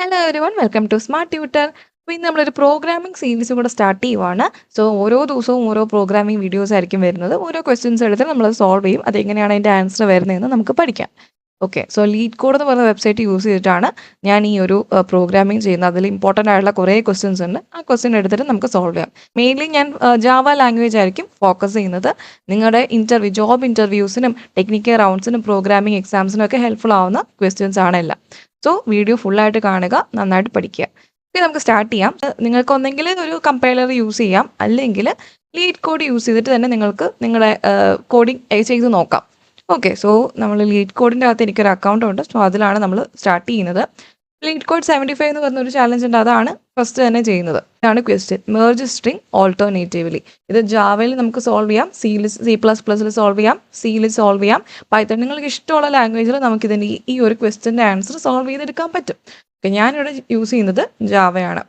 Hello everyone welcome to Smart Tutor അപ്പോൾ ഇന്ന് നമ്മളൊരു പ്രോഗ്രാമിംഗ് സീരീസ് കൂടെ സ്റ്റാർട്ട് ചെയ്യുവാണ്. സോ ഓരോ ദിവസവും ഓരോ പ്രോഗ്രാമിംഗ് വീഡിയോസ് ആയിരിക്കും വരുന്നത്. ഓരോ ക്വസ്റ്റ്യൻസ് എടുത്ത് നമ്മൾ സോൾവ് ചെയ്യും. അതെങ്ങനെയാണ് അതിന്റെ ആൻസർ വരുന്നതെന്ന് നമുക്ക് പഠിക്കാം. ഓക്കെ സോ ലീഡ് കോഡ് എന്ന് പറയുന്ന വെബ്സൈറ്റ് യൂസ് ചെയ്തിട്ടാണ് ഞാൻ ഈ ഒരു പ്രോഗ്രാമിംഗ് ചെയ്യുന്നത്. അതിൽ ഇമ്പോർട്ടന്റ് ആയിട്ടുള്ള കുറേ ക്വസ്റ്റ്യൻസ് ഉണ്ട്. ആ ക്വസ്റ്റ്യൻ എടുത്തിട്ട് നമുക്ക് സോൾവ് ചെയ്യാം. മെയിൻലി ഞാൻ ജാവ ലാംഗ്വേജ് ആയിരിക്കും ഫോക്കസ് ചെയ്യുന്നത്. നിങ്ങളുടെ ഇന്റർവ്യൂ ജോബ് ഇന്റർവ്യൂസിനും ടെക്നിക്കൽ റൗണ്ട്സിനും പ്രോഗ്രാമിംഗ് എക്സാംസിനും ഒക്കെ ഹെൽപ്ഫുൾ ആവുന്ന ക്വസ്റ്റ്യൻസ് ആണ് എല്ലാം. സോ വീഡിയോ ഫുള്ളായിട്ട് കാണുക നന്നായിട്ട് പഠിക്കുക. ഓക്കെ നമുക്ക് സ്റ്റാർട്ട് ചെയ്യാം. നിങ്ങൾക്ക് ഒന്നെങ്കിൽ ഒരു കമ്പൈലർ യൂസ് ചെയ്യാം. അല്ലെങ്കിൽ ലീഡ് കോഡ് യൂസ് ചെയ്തിട്ട് തന്നെ നിങ്ങൾക്ക് നിങ്ങളുടെ കോഡിങ് ചെയ്ത് നോക്കാം. ഓക്കെ സോ നമ്മൾ ലീഡ് കോഡിന്റെ അകത്ത് എനിക്കൊരു അക്കൗണ്ട് ഉണ്ട്. സോ അതിലാണ് നമ്മൾ സ്റ്റാർട്ട് ചെയ്യുന്നത്. ലീഡ് കോഡ് സെവന്റി ഫൈവ് എന്ന് പറഞ്ഞൊരു ചാലഞ്ച് ഉണ്ട്. അതാണ് ഫസ്റ്റ് തന്നെ ചെയ്യുന്നത്. ഇതാണ് ക്വസ്റ്റ്യൻ മെർജ് സ്ട്രിങ് ഓൾട്ടർനേറ്റീവ്ലി ഇത് ജാവയിൽ നമുക്ക് സോൾവ് ചെയ്യാം. സിയിൽ സി പ്ലസ് പ്ലസിൽ സോൾവ് ചെയ്യാം. സിയിൽ സോൾവ് ചെയ്യാം. പൈത്തൺ നിങ്ങൾക്ക് ഇഷ്ടമുള്ള ലാംഗ്വേജിൽ നമുക്ക് ഇതിന്റെ ഈ ഒരു ക്വസ്റ്റ്യന്റെ ആൻസർ സോൾവ് ചെയ്തെടുക്കാൻ പറ്റും. ഓക്കെ ഞാനിവിടെ യൂസ് ചെയ്യുന്നത് ജാവയാണ്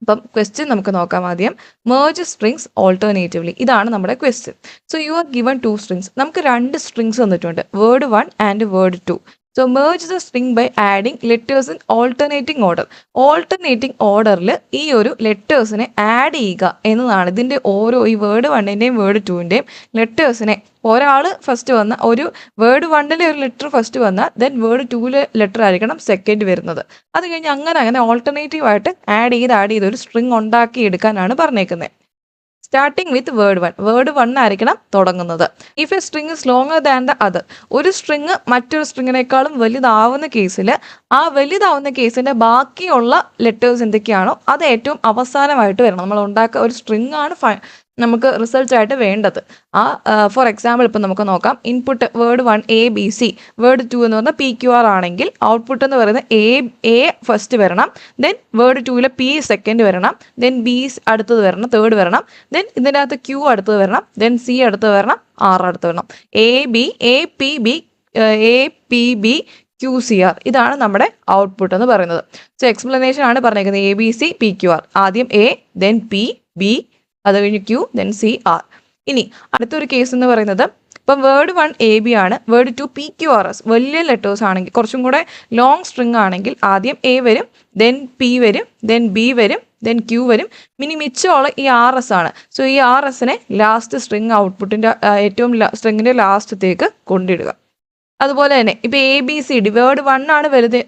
അപ്പം ക്വസ്റ്റ്യൻ നമുക്ക് നോക്കാം ആദ്യം. മേർജ് സ്ട്രിങ്സ് ഓൾട്ടർനേറ്റീവ്ലി ഇതാണ് നമ്മുടെ question so you are given two strings നമുക്ക് രണ്ട് സ്ട്രിങ്സ് തന്നിട്ടുണ്ട്. Word one and word two so merge the string by adding letters in alternating order alternating ഓർഡറിൽ ഈ ഒരു ലെറ്റേഴ്സിനെ ആഡ് ചെയ്യുക എന്നതാണ്. ഇതിന്റെ ഓരോ ഈ വേർഡ് വണ്ണിന്റെയും വേർഡ് ടുവിന്റെയും ലെറ്റേഴ്സിനെ ഒരാൾ ഫസ്റ്റ് വന്ന ഒരു വേർഡ് വണ്ണിലെ ഒരു ലെറ്റർ ഫസ്റ്റ് വന്നാൽ ദെൻ വേർഡ് ടൂവിലെ ലെറ്റർ ആയിരിക്കണം സെക്കൻഡ് വരുന്നത്. അത് കഴിഞ്ഞ് അങ്ങനെ അങ്ങനെ ഓൾട്ടർനേറ്റീവ് ആയിട്ട് ആഡ് ചെയ്ത് ആഡ് ചെയ്ത് ഒരു സ്ട്രിങ് ഉണ്ടാക്കി എടുക്കാനാണ് പറഞ്ഞേക്കുന്നത് starting with word one word one ആയിരിക്കണം തുടങ്ങുന്നത്. If a string is longer than the other ഒരു സ്ട്രിങ് മറ്റൊരു സ്ട്രിങ്ങിനേക്കാളും വലുതാവുന്ന കേസിൽ ആ വലുതാവുന്ന കേസിന്റെ ബാക്കിയുള്ള ലെറ്റേഴ്സ് എന്തൊക്കെയാണോ അത് ഏറ്റവും അവസാനമായിട്ട് വരണം. നമ്മൾ ഉണ്ടാക്കുക ഒരു സ്ട്രിങ് ആണ് നമുക്ക് റിസൾട്ടായിട്ട് വേണ്ടത്. ആ ഫോർ എക്സാമ്പിൾ ഇപ്പം നമുക്ക് നോക്കാം. Input word one A B C word two എന്ന് പറഞ്ഞാൽ പി ക്യു ആർ ആണെങ്കിൽ ഔട്ട്പുട്ട് എന്ന് പറയുന്നത് എ എ ഫസ്റ്റ് വരണം. ദെൻ വേർഡ് ടുവിൽ പി സെക്കൻഡ് വരണം. ദെൻ ബി അടുത്തത് വരണം തേർഡ് വരണം. ദെൻ ഇതിന്റെ അകത്ത് ക്യൂ അടുത്തത് വരണം. ദെൻ സി അടുത്ത് വരണം. ആർ അടുത്ത് വരണം. A B A P B A P B Q C R ഇതാണ് നമ്മുടെ ഔട്ട്പുട്ട് എന്ന് പറയുന്നത്. സോ എക്സ്പ്ലനേഷൻ ആണ് പറഞ്ഞേക്കുന്നത് A B C P Q R ആദ്യം എ ദെൻ പി ബി അത് കഴിഞ്ഞ് ക്യൂ ദെൻ സി ആർ ഇനി അടുത്തൊരു കേസ് എന്ന് പറയുന്നത് ഇപ്പം വേർഡ് വൺ എ ബി ആണ് word two P Q R S വലിയ ലെറ്റേഴ്സ് ആണെങ്കിൽ കുറച്ചും കൂടെ ലോങ് സ്ട്രിങ് ആണെങ്കിൽ ആദ്യം എ വരും ദെൻ പി വരും ദെൻ ബി വരും ദെൻ ക്യൂ വരും. മിനി മിച്ചമുള്ള ഈ ആർ എസ് ആണ്. സോ ഈ ആർ എസിനെ ലാസ്റ്റ് സ്ട്രിങ് ഔട്ട്പുട്ടിന്റെ ഏറ്റവും സ്ട്രിങ്ങിന്റെ ലാസ്റ്റത്തേക്ക് കൊണ്ടിടുക. അതുപോലെ തന്നെ ഇപ്പം A B C D word one ആണ് വലുത്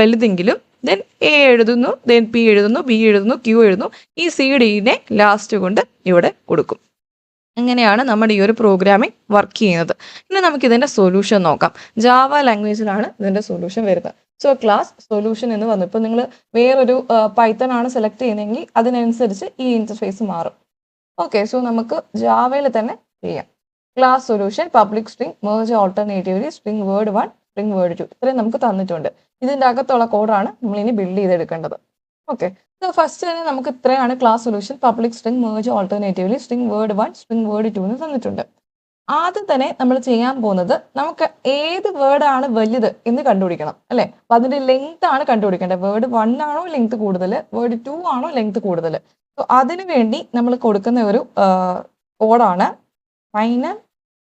വലുതെങ്കിലും ദെൻ എ എഴുതുന്നു ദെൻ പി എഴുതുന്നു ബി എഴുതുന്നു ക്യൂ എഴുതുന്നു. ഈ സി ഡിനെ ലാസ്റ്റ് കൊണ്ട് ഇവിടെ കൊടുക്കും. അങ്ങനെയാണ് നമ്മുടെ ഈ ഒരു പ്രോഗ്രാമിംഗ് വർക്ക് ചെയ്യുന്നത്. ഇനി നമുക്ക് ഇതിന്റെ സൊല്യൂഷൻ നോക്കാം. ജാവ ലാംഗ്വേജിലാണ് ഇതിന്റെ സൊല്യൂഷൻ വരുന്നത്. സോ ക്ലാസ് സൊല്യൂഷൻ എന്ന് വന്നു. ഇപ്പോൾ നിങ്ങൾ വേറൊരു പൈത്തൺ ആണ് സെലക്ട് ചെയ്യുന്നതെങ്കിൽ അതിനനുസരിച്ച് ഈ ഇന്റർഫേസ് മാറും. ഓക്കെ സോ നമുക്ക് ജാവയിൽ തന്നെ ചെയ്യാം. Class solution public string merge alternatively string word one string word two ഇത്രയും നമുക്ക് തന്നിട്ടുണ്ട്. ഇതിന്റെ അകത്തുള്ള കോഡാണ് നമ്മൾ ഇനി ബിൽഡ് ചെയ്തെടുക്കേണ്ടത്. ഓക്കെ സോ ഫസ്റ്റ് തന്നെ നമുക്ക് ഇത്രയാണ് class solution public string merge alternatively string word one string word two എന്ന് തന്നിട്ടുണ്ട്. ആദ്യം തന്നെ നമ്മൾ ചെയ്യാൻ പോകുന്നത് നമുക്ക് ഏത് വേർഡാണ് വലുത് എന്ന് കണ്ടുപിടിക്കണം അല്ലേ? അപ്പൊ അതിന്റെ ലെങ്ത് ആണ് കണ്ടുപിടിക്കേണ്ടത്. വേർഡ് വൺ ആണോ ലെങ്ത് കൂടുതൽ? വേർഡ് ടു ആണോ ലെങ്ത് കൂടുതൽ? സോ അതിനു വേണ്ടി നമ്മൾ കൊടുക്കുന്ന ഒരു കോഡാണ് final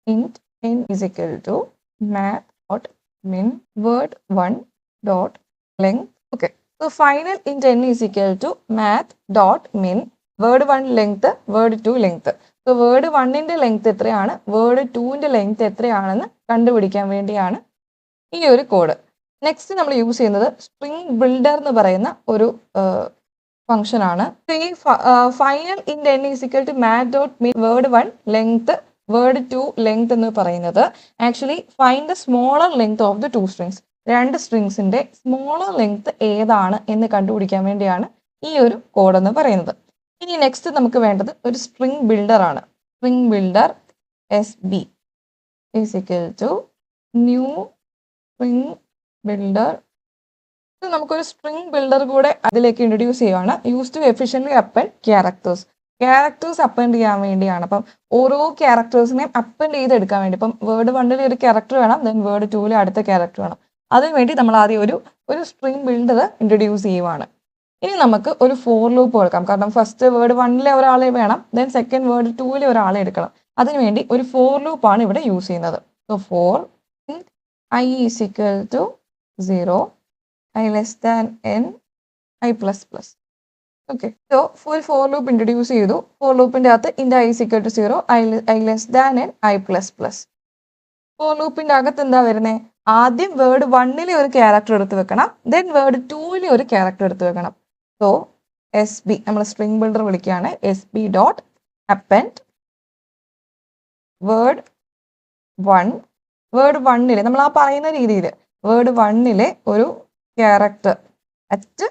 int n is equal to math dot min word one dot length okay so final int n is equal to math dot min word one length word two length so word വണ്ണിന്റെ length എത്രയാണ്? Word ടുവിന്റെ length എത്രയാണെന്ന് കണ്ടുപിടിക്കാൻ വേണ്ടിയാണ് ഈ ഒരു code next നമ്മൾ use ചെയ്യുന്നത് സ്ട്രിംഗ് ബിൽഡർ എന്ന് പറയുന്ന ഒരു ഫംഗ്ഷൻ ആണ്. ഈ final int n is equal to math dot min word one length word two length എന്ന് പറയുന്നത്. Actually find the smaller length of the two strings രണ്ട് സ്ട്രിങ്സിന്റെ സ്മോളർ ലെങ്ത് ഏതാണ് എന്ന് കണ്ടുപിടിക്കാൻ വേണ്ടിയാണ് ഈ ഒരു കോഡ് എന്ന് പറയുന്നത്. ഇനി നെക്സ്റ്റ് നമുക്ക് വേണ്ടത് ഒരു സ്ട്രിംഗ് ബിൽഡർ ആണ്. String builder S B is equal to new string builder നമുക്കൊരു സ്ട്രിംഗ് ബിൽഡർ കൂടെ അതിലേക്ക് ഇൻട്രൊഡ്യൂസ് ചെയ്യുവാണ്. Use to efficiently append characters characters append ചെയ്യാൻ വേണ്ടിയാണ്. അപ്പം ഓരോ ക്യാരക്ടേഴ്സിനെയും അപ്പൻഡ് ചെയ്തെടുക്കാൻ വേണ്ടി. ഇപ്പം വേർഡ് വണ്ണിൽ ഒരു ക്യാരക്ടർ വേണം ദെൻ വേർഡ് ടൂവിൽ അടുത്ത ക്യാരക്ടർ വേണം. അതിന് വേണ്ടി നമ്മൾ ആദ്യം ഒരു ഒരു സ്ട്രിംഗ് ബിൽഡർ ഇൻട്രൊഡ്യൂസ് ചെയ്യുവാണ്. ഇനി നമുക്ക് ഒരു ഫോർ ലൂപ്പ് കൊടുക്കാം കാരണം ഫസ്റ്റ് വേർഡ് വണ്ണിലെ ഒരാളെ വേണം ദെൻ സെക്കൻഡ് വേർഡ് ടൂവിലെ ഒരാളെ എടുക്കണം. അതിനുവേണ്ടി ഒരു ഫോർ ലൂപ്പാണ് ഇവിടെ യൂസ് ചെയ്യുന്നത്. So for I is equal to zero I less than n I plus plus okay so full for loop introduce ചെയ്തു. ഫോർ ലൂപ്പിന്റെ അകത്ത് int I is equal to zero I I less than n I plus plus for ലൂപ്പിന്റെ അകത്ത് എന്താ വരുന്നത് ആദ്യം word വണ്ണിലെ ഒരു ക്യാരക്ടർ എടുത്ത് വെക്കണം. ദെൻ വേർഡ് ടൂവിലെ ഒരു ക്യാരക്ടർ എടുത്ത് വെക്കണം. സോ എസ് ബി നമ്മൾ സ്ട്രിംഗ് ബിൽഡർ വിളിക്കുകയാണ്. S B dot append word one word വണ്ണിലെ നമ്മൾ ആ പറയുന്ന രീതിയിൽ വേർഡ് വണ്ണിലെ ഒരു ക്യാരക്ടർ അറ്റ്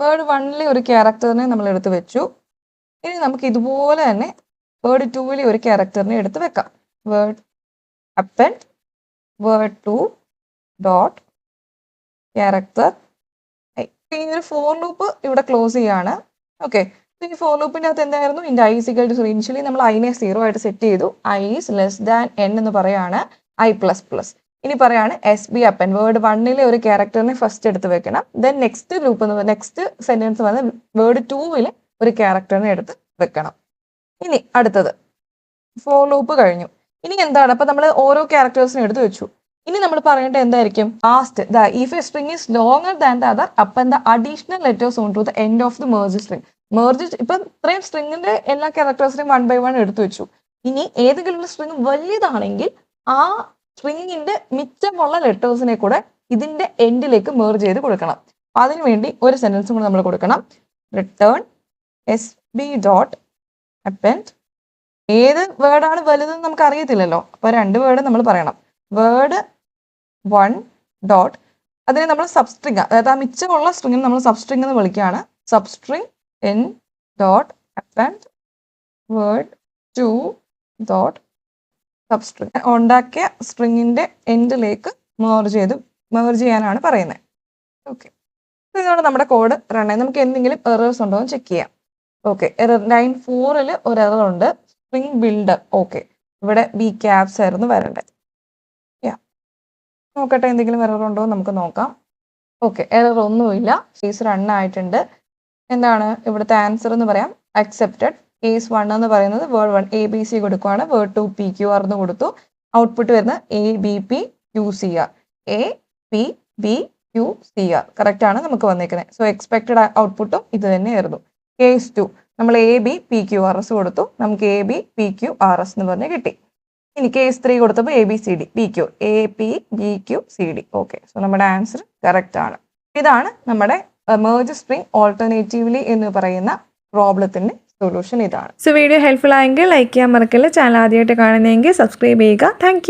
വേർഡ് വണ്ണിലെ ഒരു ക്യാരക്ടറിനെ നമ്മൾ എടുത്ത് വെച്ചു. ഇനി നമുക്ക് ഇതുപോലെ തന്നെ വേർഡ് ടൂവിലെ ഒരു ക്യാരക്ടറിനെ എടുത്ത് വെക്കാം. Word append word two dot character ഈ ഒരു ഫോർ ലൂപ്പ് ഇവിടെ ക്ലോസ് ചെയ്യാണ്. ഓക്കെ ഈ ഫോർ ലൂപ്പിന്റെ അകത്ത് എന്തായിരുന്നു? Int I equal to initially നമ്മൾ ഐനെ സീറോ ആയിട്ട് സെറ്റ് ചെയ്തു. I is less than n എന്ന് പറയാണ്. ഐ പ്ലസ് പ്ലസ് ഇനി പറയാണ് എസ് ബി അപ്പൻ വേർഡ് വണ്ണിലെ ഒരു ക്യാരക്ടറിനെ ഫസ്റ്റ് എടുത്ത് വെക്കണം. Then next group next sentence വന്ന് വേർഡ് ടൂവിൽ ഒരു ക്യാരക്ടറിനെ എടുത്ത് വെക്കണം. ഇനി അടുത്തത്. ഫോർ ലൂപ്പ് കഴിഞ്ഞു. ഇനി എന്താണ്? അപ്പൊ നമ്മൾ ഓരോ ക്യാരക്ടേഴ്സിനെ എടുത്ത് വെച്ചു. ഇനി നമ്മൾ പറയേണ്ടത് എന്തായിരിക്കും? Last the if a string is longer than the other അപ്പം the additional letters on to the end of the merge string merge ഇപ്പം ഇത്രയും സ്ട്രിങ്ങിന്റെ എല്ലാ ക്യാരക്ടേഴ്സിനെയും വൺ ബൈ വൺ എടുത്തു വെച്ചു. ഇനി ഏതെങ്കിലും ഒരു സ്ട്രിങ് വലിയതാണെങ്കിൽ ആ സ്ട്രിങ്ങിന്റെ മിച്ചമുള്ള ലെറ്റേഴ്സിനെ കൂടെ ഇതിന്റെ എൻഡിലേക്ക് മേർജ് ചെയ്ത് കൊടുക്കണം. അതിനുവേണ്ടി ഒരു സെന്റൻസും കൂടെ നമ്മൾ കൊടുക്കണം. Return S B dot append ഏത് വേർഡാണ് വലുതെന്ന് നമുക്ക് അറിയത്തില്ലല്ലോ. അപ്പൊ രണ്ട് വേർഡ് നമ്മൾ പറയണം. വേർഡ് വൺ ഡോട്ട് അതിനെ നമ്മൾ സബ്സ്ട്രിങ് അതായത് ആ മിച്ചമുള്ള സ്ട്രിങ്ങിന് നമ്മൾ സബ്സ്ട്രിങ് എന്ന് വിളിക്കുകയാണ്. Substring n dot append word two dot substring ഉണ്ടാക്കിയ സ്ട്രിങ്ങിന്റെ എൻഡിലേക്ക് മേർജ് ചെയ്ത് മേർജ് ചെയ്യാനാണ് പറയുന്നത് ഓക്കെ ഇതാണ് നമ്മുടെ കോഡ് റൺ ആയി നമുക്ക് എന്തെങ്കിലും എറേഴ്സ് ഉണ്ടോ എന്ന് ചെക്ക് ചെയ്യാം. ഓക്കെ എറർ ലൈൻ ഫോറിൽ ഒരു എറർ ഉണ്ട്. സ്ട്രിങ് ബിൽഡർ ഓക്കെ ഇവിടെ ബി ക്യാപ്സ് ആയിരുന്നു വരേണ്ടത് യാ നോക്കട്ടെ എന്തെങ്കിലും എറർ ഉണ്ടോ നമുക്ക് നോക്കാം. ഓക്കെ എറർ ഒന്നുമില്ല. ഫീസ് റൺ ആയിട്ടുണ്ട്. എന്താണ് ഇവിടുത്തെ ആൻസർ എന്ന് പറയാം? അക്സെപ്റ്റഡ് കേസ് വൺ എന്ന് പറയുന്നത് word one A B C കൊടുക്കുവാണ്. Word two P Q R എന്ന് കൊടുത്തു. ഔട്ട്പുട്ട് വരുന്നത് A B P Q C R A P B Q C R correct ആണ് നമുക്ക് വന്നേക്കുന്നത് സോ എക്സ്പെക്റ്റഡ് ഔട്ട്പുട്ടും ഇത് തന്നെയായിരുന്നു കേസ് ടു നമ്മൾ A B P Q R S കൊടുത്തു. നമുക്ക് A B P Q R S എന്ന് പറഞ്ഞ് കിട്ടി. ഇനി കേസ് ത്രീ കൊടുത്തപ്പോൾ A B C D P Q A P B Q C D okay so നമ്മുടെ ആൻസർ കറക്റ്റ് ആണ്. ഇതാണ് നമ്മുടെ മേജ് സ്പ്രിംഗ് ഓൾട്ടർനേറ്റീവ്ലി എന്ന് പറയുന്ന പ്രോബ്ലത്തിന്റെ സൊല്യൂഷൻ ഇതാണ്. സോ വീഡിയോ ഹെൽപ്ഫുൾ ആയെങ്കിൽ ലൈക്ക് ചെയ്യാൻ മറക്കില്ല. ചാനൽ ആദ്യമായിട്ട് കാണുന്നതെങ്കിൽ സബ്സ്ക്രൈബ് ചെയ്യുക. താങ്ക്